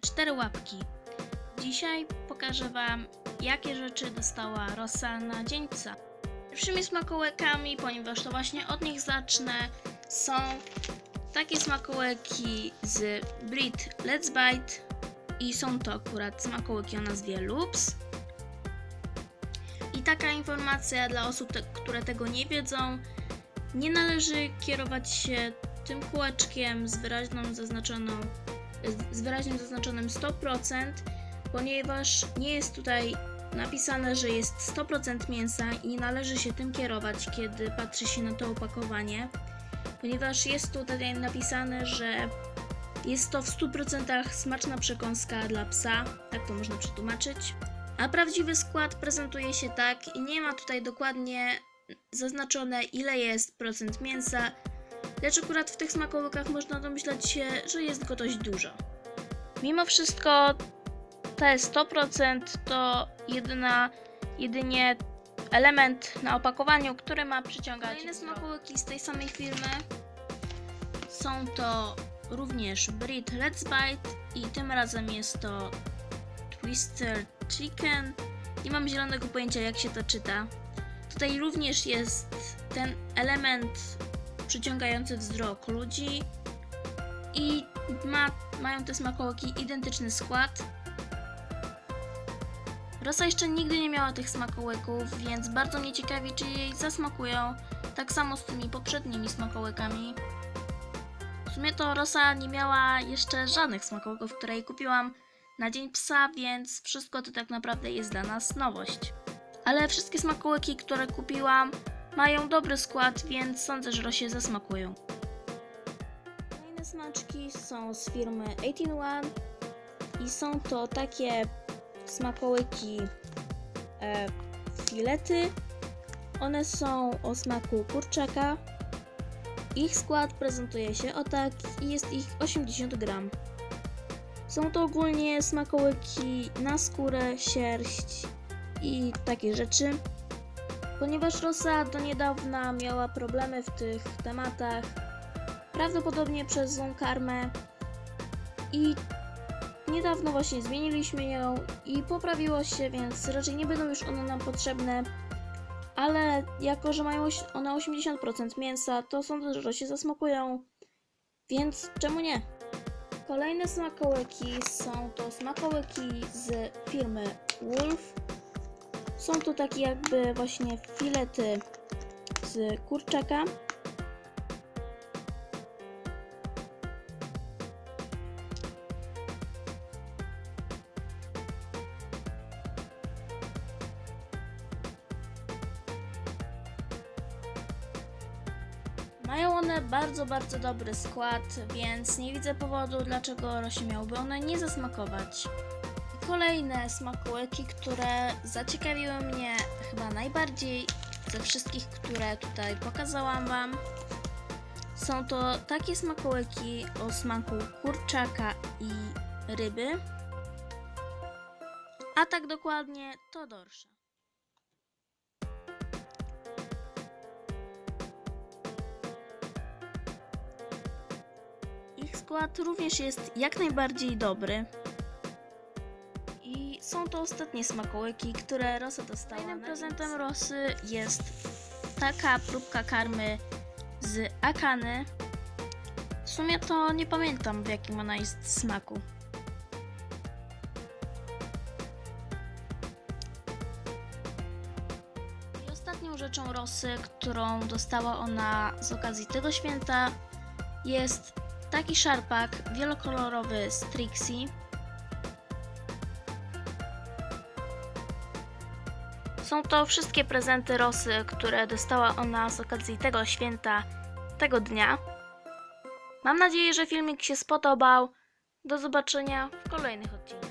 4 łapki. Dzisiaj pokażę Wam, jakie rzeczy dostała Rosa na Dzień Psa. Pierwszymi smakołekami, ponieważ to właśnie od nich zacznę, są takie smakołeki z Brit Let's Bite i są to akurat smakołyki o nazwie Loops. I taka informacja dla osób, te, które tego nie wiedzą, nie należy kierować się tym kółeczkiem z wyraźną zaznaczoną z wyraźnie zaznaczonym 100%, ponieważ nie jest tutaj napisane, że jest 100% mięsa i nie należy się tym kierować, kiedy patrzy się na to opakowanie, ponieważ jest tutaj napisane, że jest to w 100% smaczna przekąska dla psa, tak to można przetłumaczyć. A prawdziwy skład prezentuje się tak i nie ma tutaj dokładnie zaznaczone ile jest procent mięsa, lecz akurat w tych smakołykach można domyślać się, że jest go dość dużo. Mimo wszystko te 100% to jedyna, jedynie element na opakowaniu, który ma przyciągać. Kolejne smakołyki z tej samej firmy są to również Brit Let's Bite i tym razem jest to Twister Chicken. Nie mam zielonego pojęcia jak się to czyta. Tutaj również jest ten element przyciągający wzrok ludzi i ma, mają te smakołyki identyczny skład. Rosa jeszcze nigdy nie miała tych smakołyków, więc bardzo mnie ciekawi, czy jej zasmakują tak samo z tymi poprzednimi smakołykami. W sumie to Rosa nie miała jeszcze żadnych smakołyków, które jej kupiłam na Dzień Psa, więc wszystko to tak naprawdę jest dla nas nowość. Ale wszystkie smakołyki, które kupiłam, mają dobry skład, więc sądzę, że Rosie zasmakują. Kolejne smaczki są z firmy 18 i są to takie smakołyki e, filety. One są o smaku kurczaka. Ich skład prezentuje się o tak i jest ich 80 gram. Są to ogólnie smakołyki na skórę, sierść i takie rzeczy. Ponieważ Rosa do niedawna miała problemy w tych tematach, prawdopodobnie przez złą karmę i niedawno właśnie zmieniliśmy ją i poprawiło się, więc raczej nie będą już one nam potrzebne. Ale jako, że mają one 80% mięsa, to sądzę, że się zasmakują, więc czemu nie? Kolejne smakołyki są to smakołyki z firmy Wolf. Są to takie jakby właśnie filety z kurczaka. Mają one bardzo, bardzo dobry skład, więc nie widzę powodu, dlaczego Rosie miałby one nie zasmakować. Kolejne smakołyki, które zaciekawiły mnie chyba najbardziej ze wszystkich, które tutaj pokazałam Wam. Są to takie smakołyki o smaku kurczaka i ryby. A tak dokładnie to dorsza. Ich skład również jest jak najbardziej dobry. Są to ostatnie smakołyki, które Rosa dostała. Kolejnym prezentem Rosy jest taka próbka karmy z Akany. W sumie to nie pamiętam w jakim ona jest smaku. I ostatnią rzeczą Rosy, którą dostała ona z okazji tego święta jest taki szarpak wielokolorowy z Trixie. Są to wszystkie prezenty Rosy, które dostała ona z okazji tego święta, tego dnia. Mam nadzieję, że filmik się spodobał. Do zobaczenia w kolejnych odcinkach.